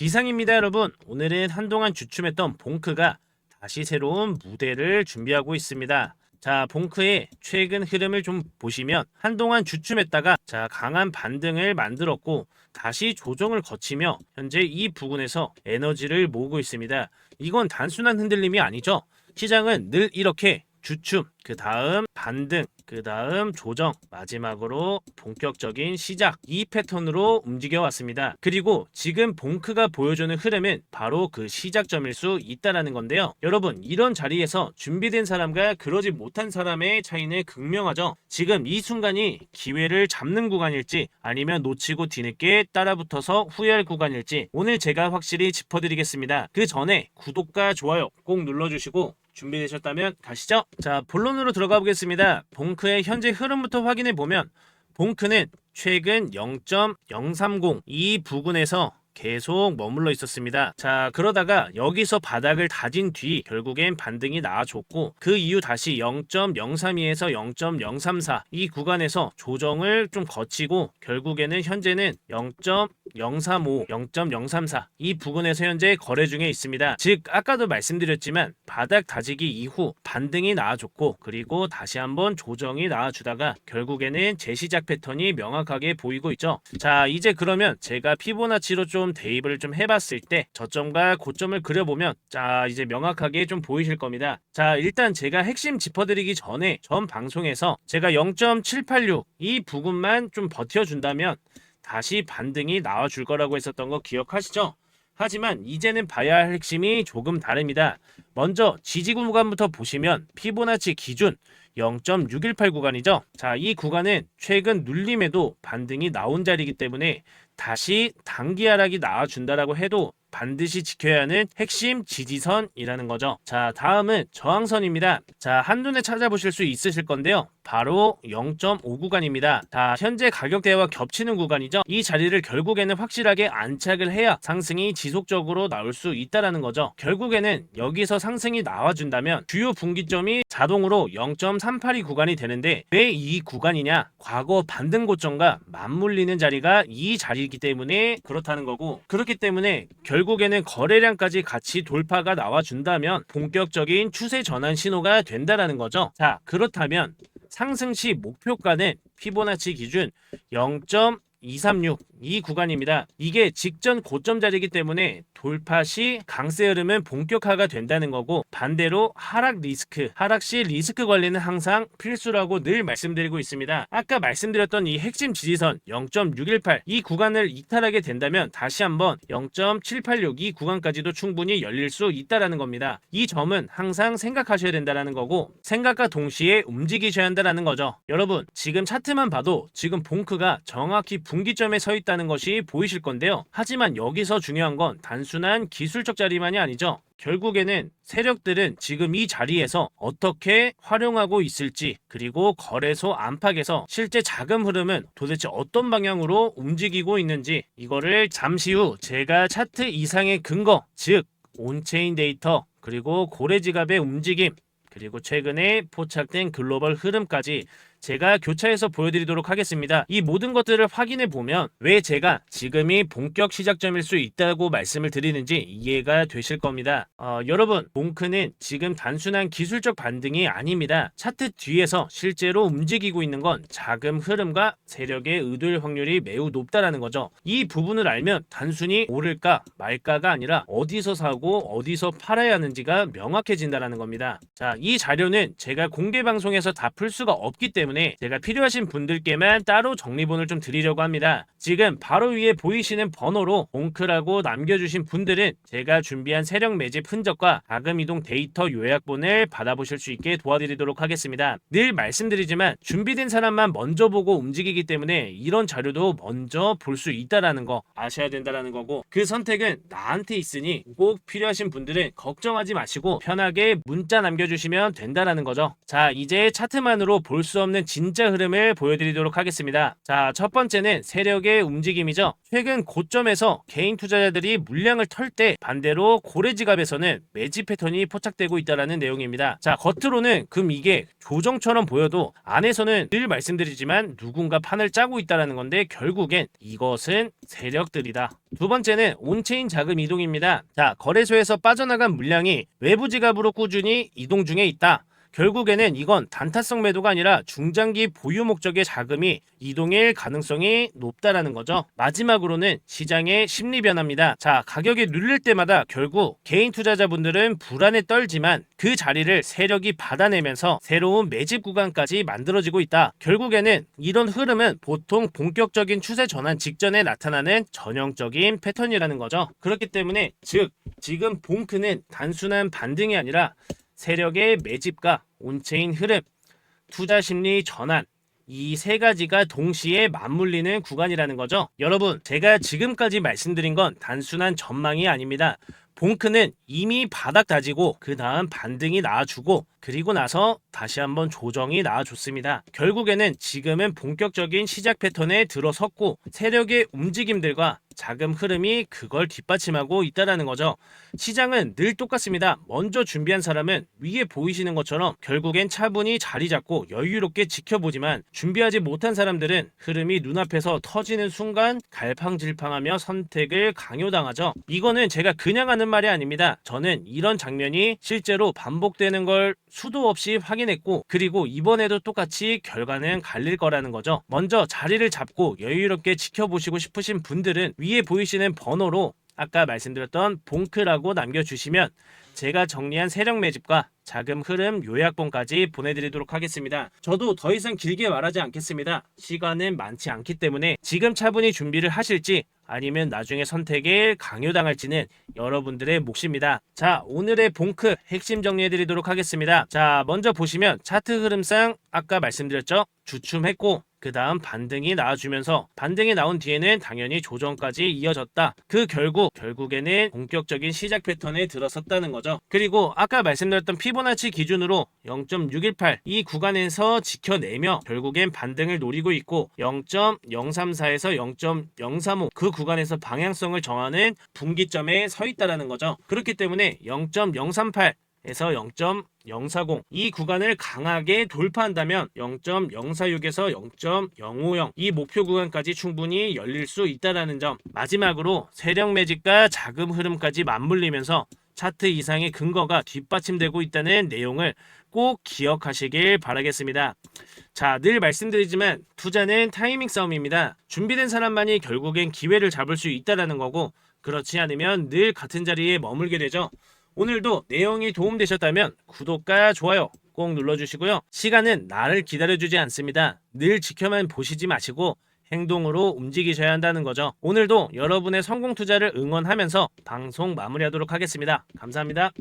비상입니다 여러분. 오늘은 한동안 주춤했던 봉크가 다시 새로운 무대를 준비하고 있습니다. 자 봉크의 최근 흐름을 좀 보시면 한동안 주춤했다가 자 강한 반등을 만들었고 다시 조정을 거치며 현재 이 부근에서 에너지를 모으고 있습니다. 이건 단순한 흔들림이 아니죠. 시장은 늘 이렇게 주춤, 그 다음 반등, 그 다음 조정, 마지막으로 본격적인 시작 이 패턴으로 움직여 왔습니다. 그리고 지금 봉크가 보여주는 흐름은 바로 그 시작점일 수 있다라는 건데요. 여러분 이런 자리에서 준비된 사람과 그러지 못한 사람의 차이는 극명하죠. 지금 이 순간이 기회를 잡는 구간일지 아니면 놓치고 뒤늦게 따라붙어서 후회할 구간일지 오늘 제가 확실히 짚어드리겠습니다. 그 전에 구독과 좋아요 꼭 눌러주시고 준비되셨다면 가시죠. 자, 본론으로 들어가 보겠습니다. 봉크의 현재 흐름부터 확인해 보면 봉크는 최근 0.030 이 부근에서 계속 머물러 있었습니다. 자, 그러다가 여기서 바닥을 다진 뒤 결국엔 반등이 나와줬고 그 이후 다시 0.032에서 0.034 이 구간에서 조정을 좀 거치고 결국에는 현재는 0.035, 0.034 이 부근에서 현재 거래 중에 있습니다. 즉 아까도 말씀드렸지만 바닥 다지기 이후 반등이 나와줬고 그리고 다시 한번 조정이 나와주다가 결국에는 재시작 패턴이 명확하게 보이고 있죠. 자, 이제 그러면 제가 피보나치로 좀 대입을 좀 해봤을 때 저점과 고점을 그려보면 자 이제 명확하게 좀 보이실 겁니다. 자 일단 제가 핵심 짚어드리기 전에 전 방송에서 제가 0.786 이 부분만 좀 버텨준다면 다시 반등이 나와줄 거라고 했었던 거 기억하시죠? 하지만 이제는 봐야 할 핵심이 조금 다릅니다. 먼저 지지 구간부터 보시면 피보나치 기준 0.618 구간이죠. 자, 이 구간은 최근 눌림에도 반등이 나온 자리이기 때문에 다시 단기 하락이 나와준다라고 해도 반드시 지켜야 하는 핵심 지지선이라는 거죠. 자, 다음은 저항선입니다. 자, 한눈에 찾아보실 수 있으실 건데요. 바로 0.5 구간입니다. 자, 현재 가격대와 겹치는 구간이죠. 이 자리를 결국에는 확실하게 안착을 해야 상승이 지속적으로 나올 수 있다라는 거죠. 결국에는 여기서 상승이 나와준다면 주요 분기점이 자동으로 0.382 구간이 되는데 왜 이 구간이냐? 과거 반등 고점과 맞물리는 자리가 이 자리이기 때문에 그렇다는 거고 그렇기 때문에 결국에는 거래량까지 같이 돌파가 나와준다면 본격적인 추세 전환 신호가 된다라는 거죠. 자, 그렇다면 상승 시 목표가는 피보나치 기준 0.236 이 구간입니다. 이게 직전 고점 자리이기 때문에 돌파 시 강세 흐름은 본격화가 된다는 거고 반대로 하락 리스크, 하락 시 리스크 관리는 항상 필수라고 늘 말씀드리고 있습니다. 아까 말씀드렸던 이 핵심 지지선 0.618 이 구간을 이탈하게 된다면 다시 한번 0.786 이 구간까지도 충분히 열릴 수 있다라는 겁니다. 이 점은 항상 생각하셔야 된다라는 거고 생각과 동시에 움직이셔야 한다라는 거죠. 여러분 지금 차트만 봐도 지금 봉크가 정확히 분기점에 서 있다는 것이 보이실 건데요. 하지만 여기서 중요한 건 단순한 기술적 자리만이 아니죠. 결국에는 세력들은 지금 이 자리에서 어떻게 활용하고 있을지 그리고 거래소 안팎에서 실제 자금 흐름은 도대체 어떤 방향으로 움직이고 있는지 이거를 잠시 후 제가 차트 이상의 근거 즉 온체인 데이터 그리고 고래 지갑의 움직임 그리고 최근에 포착된 글로벌 흐름까지 제가 교차해서 보여드리도록 하겠습니다. 이 모든 것들을 확인해 보면 왜 제가 지금이 본격 시작점일 수 있다고 말씀을 드리는지 이해가 되실 겁니다. 어, 여러분, 봉크는 지금 단순한 기술적 반등이 아닙니다. 차트 뒤에서 실제로 움직이고 있는 건 자금 흐름과 세력의 의도일 확률이 매우 높다라는 거죠. 이 부분을 알면 단순히 오를까 말까가 아니라 어디서 사고 어디서 팔아야 하는지가 명확해진다라는 겁니다. 자, 이 자료는 제가 공개 방송에서 다 풀 수가 없기 때문에 때문에 제가 필요하신 분들께만 따로 정리본을 좀 드리려고 합니다. 지금 바로 위에 보이시는 번호로 옹크라고 남겨주신 분들은 제가 준비한 세력 매집 흔적과 자금 이동 데이터 요약본을 받아보실 수 있게 도와드리도록 하겠습니다. 늘 말씀드리지만 준비된 사람만 먼저 보고 움직이기 때문에 이런 자료도 먼저 볼 수 있다라는 거 아셔야 된다라는 거고 그 선택은 나한테 있으니 꼭 필요하신 분들은 걱정하지 마시고 편하게 문자 남겨주시면 된다라는 거죠. 자 이제 차트만으로 볼 수 없는 있는 진짜 흐름을 보여드리도록 하겠습니다. 자, 첫 번째는 세력의 움직임이죠. 최근 고점에서 개인 투자자들이 물량을 털 때 반대로 고래 지갑에서는 매집 패턴이 포착되고 있다는 내용입니다. 자, 겉으로는 금 이게 조정처럼 보여도 안에서는 늘 말씀드리지만 누군가 판을 짜고 있다는 건데 결국엔 이것은 세력들이다. 두 번째는 온체인 자금 이동입니다. 자, 거래소에서 빠져나간 물량이 외부 지갑으로 꾸준히 이동 중에 있다. 결국에는 이건 단타성 매도가 아니라 중장기 보유 목적의 자금이 이동일 가능성이 높다라는 거죠. 마지막으로는 시장의 심리 변화입니다. 자, 가격이 눌릴 때마다 결국 개인 투자자분들은 불안에 떨지만 그 자리를 세력이 받아내면서 새로운 매집 구간까지 만들어지고 있다. 결국에는 이런 흐름은 보통 본격적인 추세 전환 직전에 나타나는 전형적인 패턴이라는 거죠. 그렇기 때문에 즉 지금 봉크는 단순한 반등이 아니라 세력의 매집과 온체인 흐름, 투자 심리 전환, 이 세 가지가 동시에 맞물리는 구간이라는 거죠. 여러분, 제가 지금까지 말씀드린 건 단순한 전망이 아닙니다. 봉크는 이미 바닥 다지고 그 다음 반등이 나와주고 그리고 나서 다시 한번 조정이 나와줬습니다. 결국에는 지금은 본격적인 시작 패턴에 들어섰고 세력의 움직임들과 자금 흐름이 그걸 뒷받침하고 있다라는 거죠. 시장은 늘 똑같습니다. 먼저 준비한 사람은 위에 보이시는 것처럼 결국엔 차분히 자리 잡고 여유롭게 지켜보지만 준비하지 못한 사람들은 흐름이 눈앞에서 터지는 순간 갈팡질팡하며 선택을 강요당하죠. 이거는 제가 그냥 하는 말이 아닙니다. 저는 이런 장면이 실제로 반복되는 걸 수도 없이 확인했고 그리고 이번에도 똑같이 결과는 갈릴 거라는 거죠. 먼저 자리를 잡고 여유롭게 지켜보시고 싶으신 분들은 위에 보이시는 번호로 아까 말씀드렸던 봉크라고 남겨주시면 제가 정리한 세력 매집과 자금 흐름 요약본까지 보내드리도록 하겠습니다. 저도 더 이상 길게 말하지 않겠습니다. 시간은 많지 않기 때문에 지금 차분히 준비를 하실지 아니면 나중에 선택에 강요당할지는 여러분들의 몫입니다. 자, 오늘의 봉크 핵심 정리해드리도록 하겠습니다. 자, 먼저 보시면 차트 흐름상 아까 말씀드렸죠? 주춤했고 그 다음 반등이 나와주면서 반등이 나온 뒤에는 당연히 조정까지 이어졌다. 그 결국 결국에는 본격적인 시작 패턴에 들어섰다는 거죠. 그리고 아까 말씀드렸던 피보나치 기준으로 0.618 이 구간에서 지켜내며 결국엔 반등을 노리고 있고 0.034에서 0.035 그 구간에서 방향성을 정하는 분기점에 서 있다라는 거죠. 그렇기 때문에 0.038 에서 0.040 이 구간을 강하게 돌파한다면 0.046에서 0.050 이 목표 구간까지 충분히 열릴 수 있다라는 점 마지막으로 세력 매집과 자금 흐름까지 맞물리면서 차트 이상의 근거가 뒷받침되고 있다는 내용을 꼭 기억하시길 바라겠습니다. 자, 늘 말씀드리지만 투자는 타이밍 싸움입니다. 준비된 사람만이 결국엔 기회를 잡을 수 있다라는 거고 그렇지 않으면 늘 같은 자리에 머물게 되죠. 오늘도 내용이 도움되셨다면 구독과 좋아요 꼭 눌러주시고요. 시간은 나를 기다려주지 않습니다. 늘 지켜만 보시지 마시고 행동으로 움직이셔야 한다는 거죠. 오늘도 여러분의 성공 투자를 응원하면서 방송 마무리하도록 하겠습니다. 감사합니다.